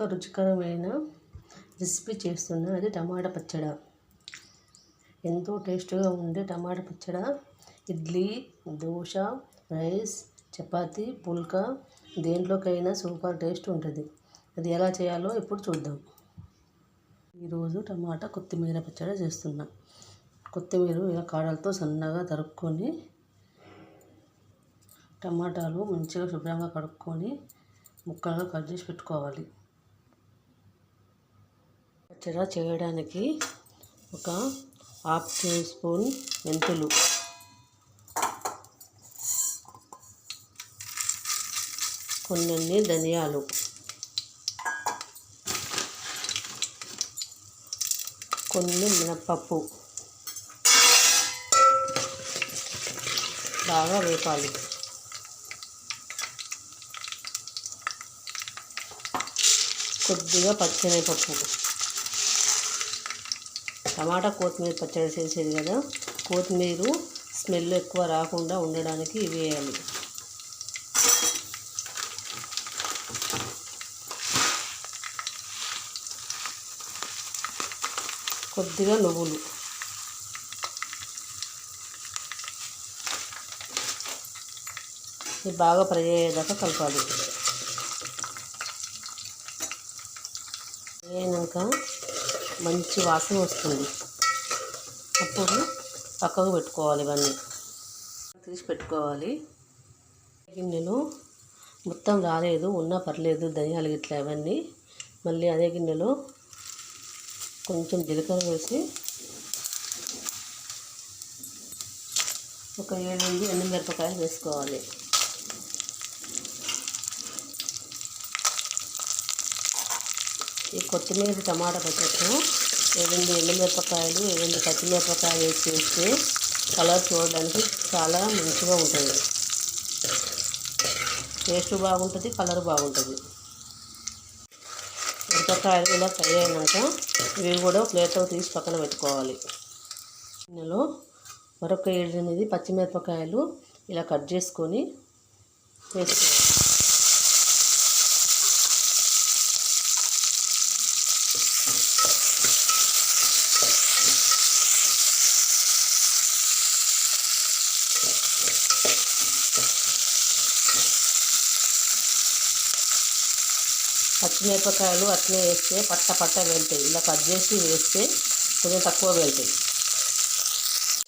ఒక రుచికరమైన రెసిపీ చేస్తున్నా అది టమాటా పచ్చడి. ఎంతో టేస్ట్గా ఉండే టమాటా పచ్చడి. ఇడ్లీ దోశ రైస్ చపాతి పుల్కా దేంట్లోకైనా సూపర్ టేస్ట్ ఉంటుంది. అది ఎలా చేయాలో ఇప్పుడు చూద్దాం. ఈరోజు టమాటా కొత్తిమీర పచ్చడి చేస్తున్నా. కొత్తిమీర ఇలా కాడలతో సన్నగా తరుక్కొని టమాటాలు మంచిగా శుభ్రంగా కడుక్కొని ముక్కలుగా కట్ చేసి పెట్టుకోవాలి. పచ్చడి చేయడానికి ఒక హాఫ్ టీ స్పూన్ మెంతులు. కొన్ని ధనియాలు. కొన్ని మినప్పప్పు. బాగా వేపాలి. కొద్దిగా పచ్చెనగపప్పు టమాటా కొత్తిమీర పచ్చడి చేసేది కదా కొత్తిమీర స్మెల్ ఎక్కువ రాకుండా ఉండడానికి ఇవి వేయాలి. కొద్దిగా నువ్వులు. ఇది బాగా ఫ్రై అయ్యేదాకా కలపాలి. అయినాక మంచి వాసన వస్తుంది. అప్పుడు పక్కకు పెట్టుకోవాలి ఇవన్నీ. తీసి పెట్టుకోవాలి. గిన్నెలో మొత్తం రాలేదు ఉన్నా పర్లేదు ధనియాలు గిట్ల అవన్నీ. మళ్ళీ అదే గిన్నెలో కొంచెం జీలకర్ర వేసి ఒక ఏడు ఎండు మిరపకాయలు వేసుకోవాలి. ఈ కొత్తిమీర టమాటా పచ్చడిలో ఏడెనిమిది ఎండుమిరపకాయలు ఏవండి పచ్చిమిరపకాయలు వేసి చేస్తే కలర్ చూడడానికి చాలా మంచిగా ఉంటుంది. టేస్ట్ బాగుంటుంది కలర్ బాగుంటుంది. మిరపకాయలు ఇలా ఫ్రై అయినాక ఇవి కూడా ప్లేట్లో తీసి పక్కన పెట్టుకోవాలి. ఇందులో మరొక ఏడు అనేది పచ్చిమిరపకాయలు ఇలా కట్ చేసుకొని వేసుకోవాలి పచ్చిమిరపకాయలు అట్లే వేస్తే పట్ట పట్ట వెళ్తాయి. ఇలా కట్ చేసి వేస్తే కొంచెం తక్కువ వెళ్తాయి.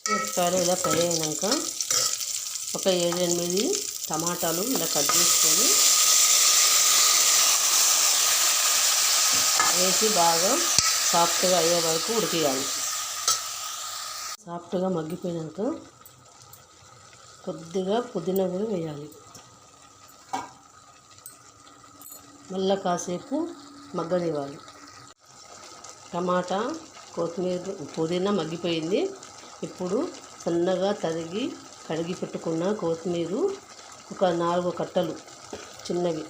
మిరపకాయలు ఇలా ఫ్రై అయినాక ఒక ఏడు ఎనిమిది టమాటాలు ఇలా కట్ చేసుకొని వేసి బాగా సాఫ్ట్గా అయ్యే వరకు ఉడికేయాలి. సాఫ్ట్గా మగ్గిపోయినాక కొద్దిగా పుదీనా కూడా వేయాలి. మళ్ళీ కాసేపు మగ్గనివ్వాలి. టమాటా కొత్తిమీర పుదీనా మగ్గిపోయింది. ఇప్పుడు సన్నగా తరిగి కడిగి పెట్టుకున్న కొత్తిమీర ఒక నాలుగు కట్టలు చిన్నవి.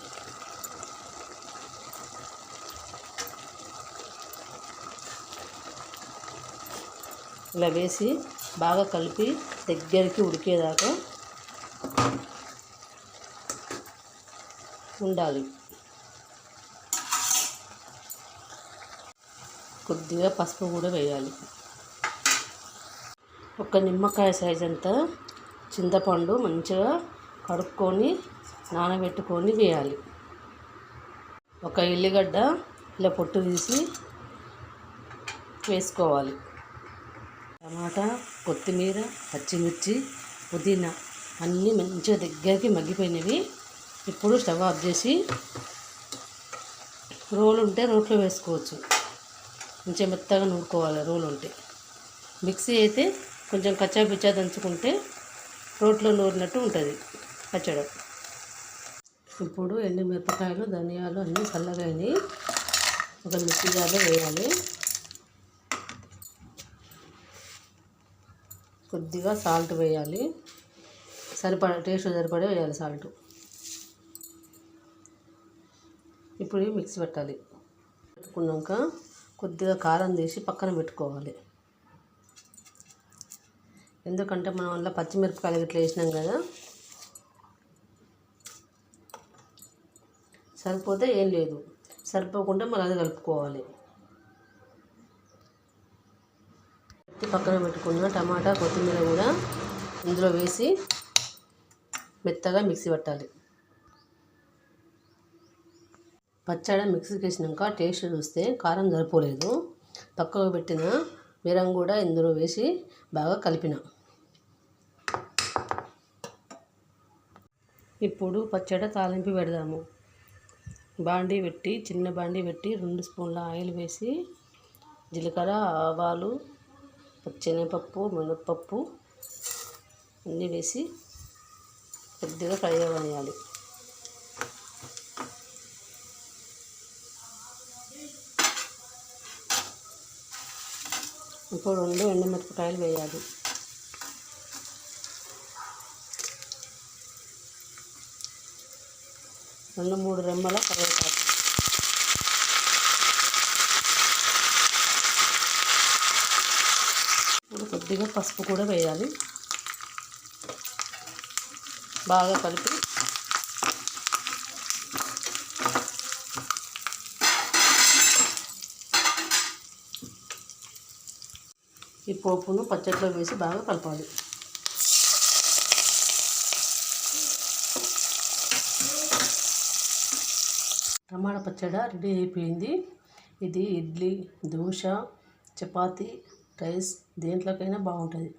ఇలా వేసి బాగా కలిపి దగ్గరికి ఉడికేదాకా ఉండాలి. కొద్దిగా పసుపు కూడా వేయాలి. ఒక నిమ్మకాయ సైజ్ అంతా చింతపండు మంచిగా కడుక్కొని నానబెట్టుకొని వేయాలి. ఒక ఎల్లిగడ్డ ఇలా పొట్టు తీసి వేసుకోవాలి. టమాటా కొత్తిమీర పచ్చిమిర్చి పుదీనా అన్నీ మంచిగా దగ్గరికి మగ్గిపోయినవి. ఇప్పుడు స్టవ్ ఆఫ్ చేసి రోలు ఉంటే రోట్లో వేసుకోవచ్చు. మంచిగా మెత్తగా నూరుకోవాలి రోలు ఉంటే. మిక్సీ అయితే కొంచెం కచ్చా పిచ్చా దంచుకుంటే రోట్లో నూరినట్టు ఉంటుంది పచ్చడం. ఇప్పుడు ఎండు మిరపకాయలు ధనియాలు అన్నీ చల్లగా అయినాయి. ఒక మిక్సీ జార్లో వేయాలి. కొద్దిగా సాల్ట్ వేయాలి. సరిపడ టేస్ట్ సరిపడే వేయాలి సాల్ట్. ఇప్పుడు మిక్సీ పెట్టాలి. పెట్టుకున్నాక కొద్దిగా కారం తీసి పక్కన పెట్టుకోవాలి. ఎందుకంటే మనం అలా పచ్చిమిరపకాయలు ఇట్లా వేసినాం కదా. సరిపోతే ఏం లేదు. సరిపోకుండా మళ్ళీ అది కలుపుకోవాలి. పక్కన పెట్టుకున్న టమాటా కొత్తిమీర కూడా ఇందులో వేసి మెత్తగా మిక్సీ పట్టాలి. పచ్చడి మిక్సీకి వేసినాక టేస్ట్ చూస్తే కారం సరిపోలేదు. పక్కకు పెట్టిన మిరం కూడా ఇందులో వేసి బాగా కలిపిన. ఇప్పుడు పచ్చడి తాలింపు పెడదాము. బాండీ పెట్టి చిన్న బాండీ పెట్టి రెండు స్పూన్ల ఆయిల్ వేసి జీలకర్ర ఆవాలు పచ్చెనగపప్పు మినప్పప్పు అన్నీ వేసి కొద్దిగా ఫ్రై అవ్వాలి ఇప్పుడు రెండు ఎండుమిరపకాయలు వేయాలి. రెండు మూడు రెమ్మల కరివేపాకు. ఇప్పుడు కొద్దిగా పసుపు కూడా వేయాలి. బాగా కలిపి ఈ పోపును పచ్చట్లో వేసి బాగా కలపాలి. టమాటా పచ్చడి రెడీ అయిపోయింది. ఇది ఇడ్లీ దోశ చపాతీ రైస్ దేంట్లోకైనా బాగుంటుంది.